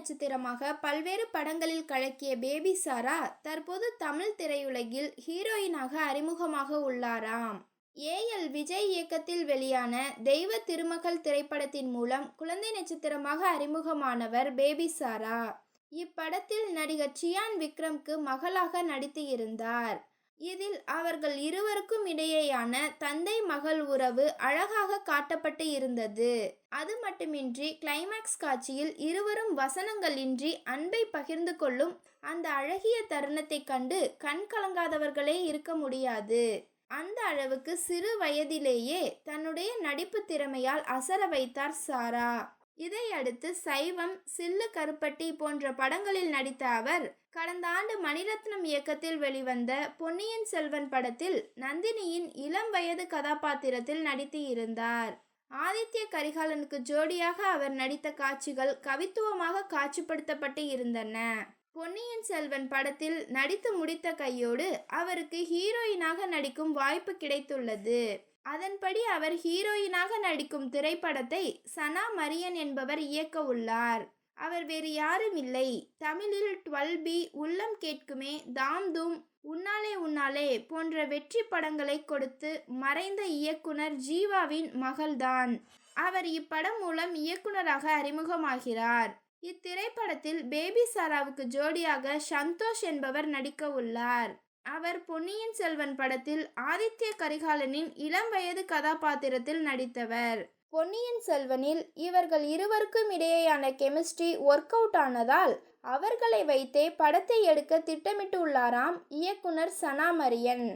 நட்சத்திரமாக பல்வேறு படங்களில் கலக்கிய பேபி சாரா தற்போது தமிழ் திரையுலகில் ஹீரோயினாக அறிமுகமாக உள்ளாராம். ஏஎல் விஜய் இயக்கத்தில் வெளியான தெய்வ திருமகள் திரைப்படத்தின் மூலம் குழந்தை நட்சத்திரமாக அறிமுகமானவர் பேபி சாரா. இப்படத்தில் நடிகர் சியான் விக்ரம்க்கு மகளாக நடித்து இருந்தார். இதில் அவர்கள் இருவருக்கும் இடையேயான தந்தை மகள் உறவு அழகாக காட்டப்பட்டு இருந்தது. அது மட்டுமின்றி கிளைமாக்ஸ் காட்சியில் இருவரும் வசனங்களின்றி அன்பை பகிர்ந்து கொள்ளும் அந்த அழகிய தருணத்தை கண்டு கண் கலங்காதவர்களே இருக்க முடியாது. அந்த அளவுக்கு சிறு வயதிலேயே தன்னுடைய நடிப்பு திறமையால் அசர வைத்தார் சாரா. இதையடுத்து சைவம் சில்லு கருப்பட்டி போன்ற படங்களில் நடித்த அவர் கடந்த ஆண்டு மணிரத்னம் இயக்கத்தில் வெளிவந்த பொன்னியின் செல்வன் படத்தில் நந்தினியின் இளம் வயது கதாபாத்திரத்தில் நடித்து இருந்தார் ஆதித்ய கரிகாலனுக்கு ஜோடியாக அவர் நடித்த காட்சிகள் கவித்துவமாக காட்சிப்படுத்தப்பட்டு இருந்தன. பொன்னியின் செல்வன் படத்தில் நடித்து முடித்த கையோடு அவருக்கு ஹீரோயினாக நடிக்கும் வாய்ப்பு கிடைத்துள்ளது. அதன்படி அவர் ஹீரோயினாக நடிக்கும் திரைப்படத்தை சனா மரியன் என்பவர் இயக்க உள்ளார். அவர் வேறு யாரும் இல்லை. தமிழில் டுவெல் பி உள்ளம் கேட்குமே தாம் தூம் உன்னாலே உன்னாலே போன்ற வெற்றி படங்களை கொடுத்து மறைந்த இயக்குனர் ஜீவாவின் மகள்தான். அவர் இப்படம் மூலம் இயக்குனராக அறிமுகமாகிறார். இத்திரைப்படத்தில் பேபி சாராவுக்கு ஜோடியாக சந்தோஷ் என்பவர் நடிக்க உள்ளார். அவர் பொன்னியின் செல்வன் படத்தில் ஆதித்ய கரிகாலனின் இளம் வயது கதாபாத்திரத்தில் நடித்தவர். பொன்னியின் செல்வனில் இவர்கள் இருவருக்கும் இடையேயான கெமிஸ்ட்ரி ஒர்க் அவுட் ஆனதால் அவர்களை வைத்தே படத்தை எடுக்க திட்டமிட்டுள்ளாராம் இயக்குனர் சனா மரியன்